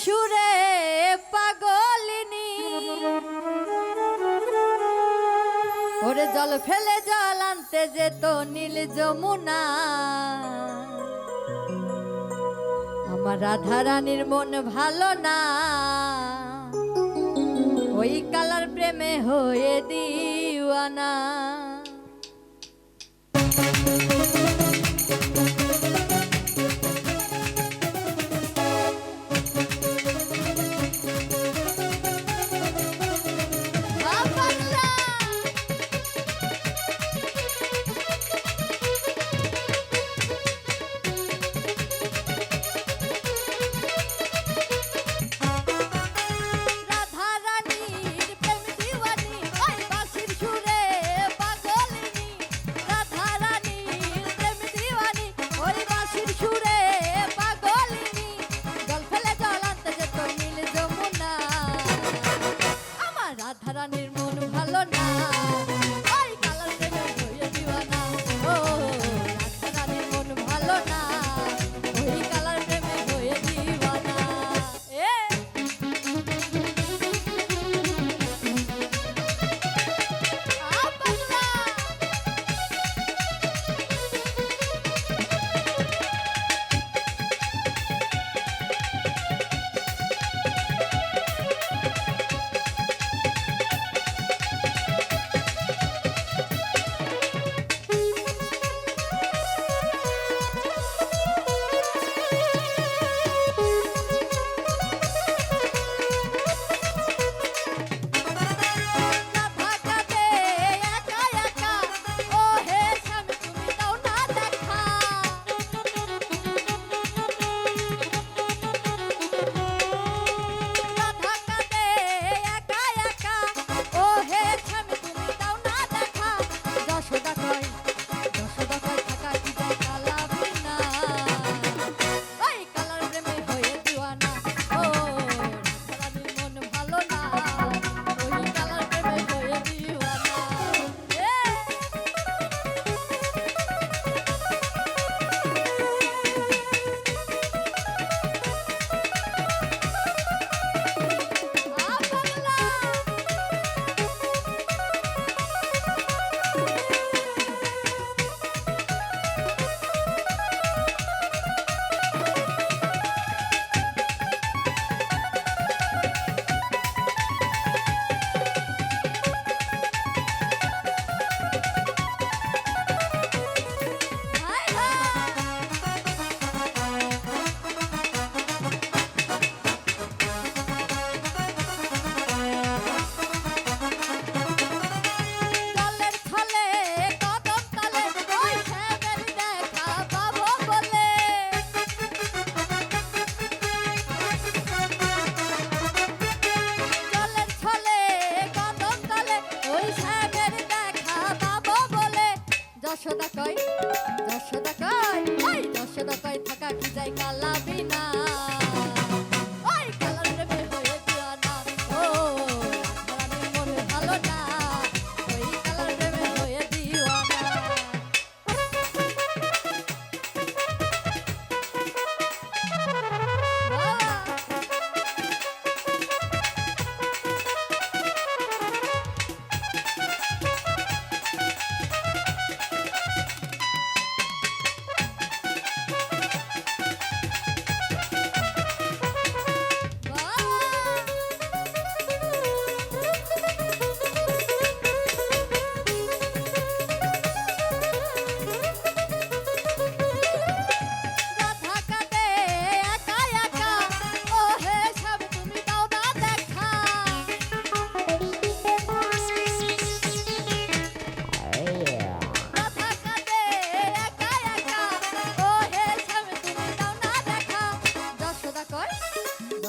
সুরে পাগলিনি। ওরে জল ফেলে জল আনতে যেত নীল যমুনা। আমার রাধা রানীর মন ভালো না। ওই কালার প্রেমে হয়ে দিওয়ানা। মন ভালো না।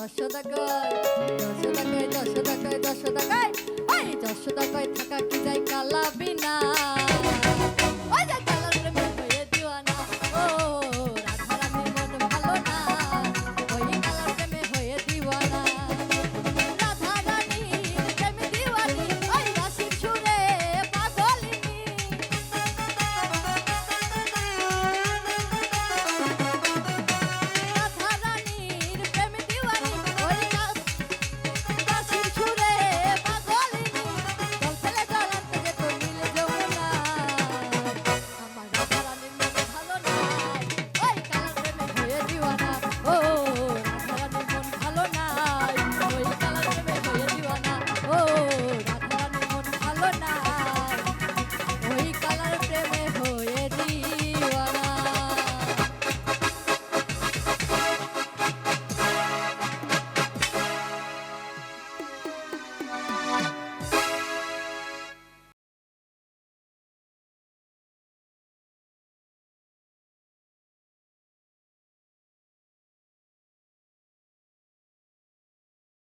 দশ টাকায় দশশো টাকায় দশশো টাকায় দশশো টাকায় টাকায় থাকা কি যায় কালা বিনা